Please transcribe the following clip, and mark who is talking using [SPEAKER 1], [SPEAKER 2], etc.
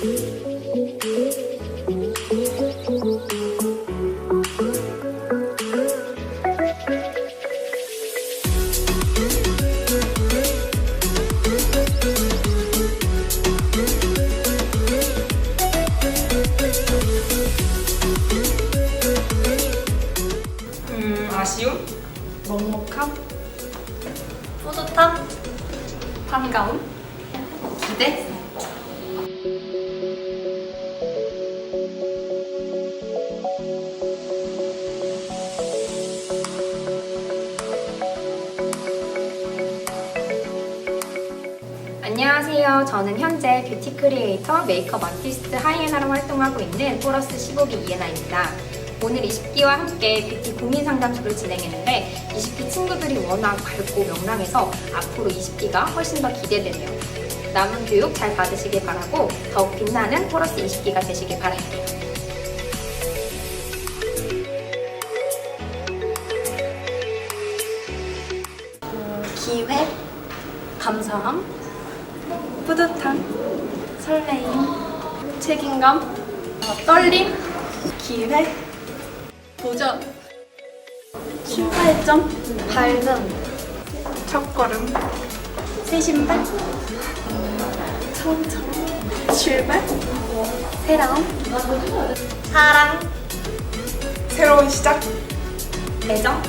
[SPEAKER 1] 음, 아쉬움?
[SPEAKER 2] 먹먹함? 뿌듯함? 반가움? 기대?
[SPEAKER 3] 안녕하세요. 저는 현재 뷰티 크리에이터, 메이크업 아티스트 하이에나로 활동하고 있는 포러스 15기 이에나입니다. 오늘 20기와 함께 뷰티 고민 상담소를 진행했는데 20기 친구들이 워낙 밝고 명랑해서 앞으로 20기가 훨씬 더 기대되네요. 남은 교육 잘 받으시길 바라고 더욱 빛나는 포러스 20기가 되시길 바랄게요.
[SPEAKER 2] 기획, 감사함, 뿌듯함, 설레임, 책임감, 어, 떨림, 기획, 도전, 출발점, 발전, 첫걸음, 새 신발, 천천히, 출발, 새로움, 사랑,
[SPEAKER 1] 새로운 시작,
[SPEAKER 3] 애정,